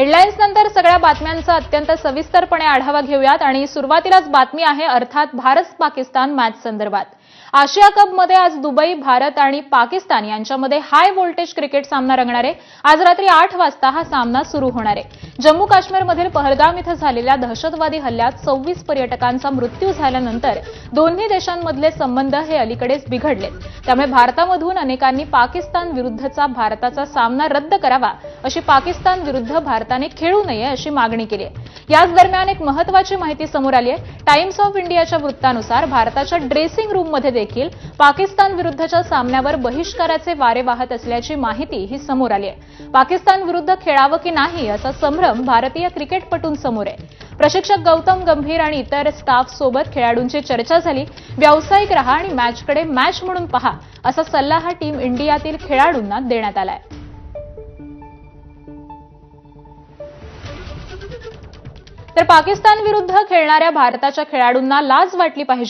Headlines नंतर सगळ्या बातम्यांचा अत्यंत सविस्तरपणे आढावा घेऊयात आणि सुरुवातीलाच बातमी आहे अर्थात भारत पाकिस्तान मॅच संदर्भात. आशिया कपमध्ये आज दुबई भारत आणि पाकिस्तान यांच्यामध्ये हाय व्होल्टेज क्रिकेट सामना रंगणार आहे. आज रात्री आठ वाजता हा सामना सुरू होणार आहे. जम्मू काश्मीरमधील पहलगाम इथं झालेल्या दहशतवादी हल्ल्यात सव्वीस पर्यटकांचा मृत्यू झाल्यानंतर दोन्ही देशांमधले संबंध हे अलीकडेच बिघडलेत. त्यामुळे भारतामधून अनेकांनी पाकिस्तान विरुद्धचा भारताचा सामना रद्द करावा अशी पाकिस्तान विरुद्ध भारताने खेळू नये अशी मागणी केली आहे. याच दरम्यान एक महत्वाची माहिती समोर आली आहे. टाइम्स ऑफ इंडियाच्या वृत्तानुसार भारताच्या ड्रेसिंग रूममध्ये देखील पाकिस्तान विरुद्धच्या सामन्यावर बहिष्काराचे वारे वाहत असल्याची माहिती ही समोर आली आहे. पाकिस्तान विरुद्ध खेळावं की नाही असा संभ्रम भारतीय क्रिकेटपटूंसमोर आहे. प्रशिक्षक गौतम गंभीर आणि इतर स्टाफ सोबत खेळाडूंची चर्चा झाली. व्यावसायिक रहा आणि मॅचकडे मॅच म्हणून पहा असा सल्ला हा टीम इंडियातील खेळाडूंना देण्यात आलाय. तर पाकिस्तान विरुद्ध खेळणाऱ्या भारताच्या खेळाडूंना लाज वाटली पाहिजे.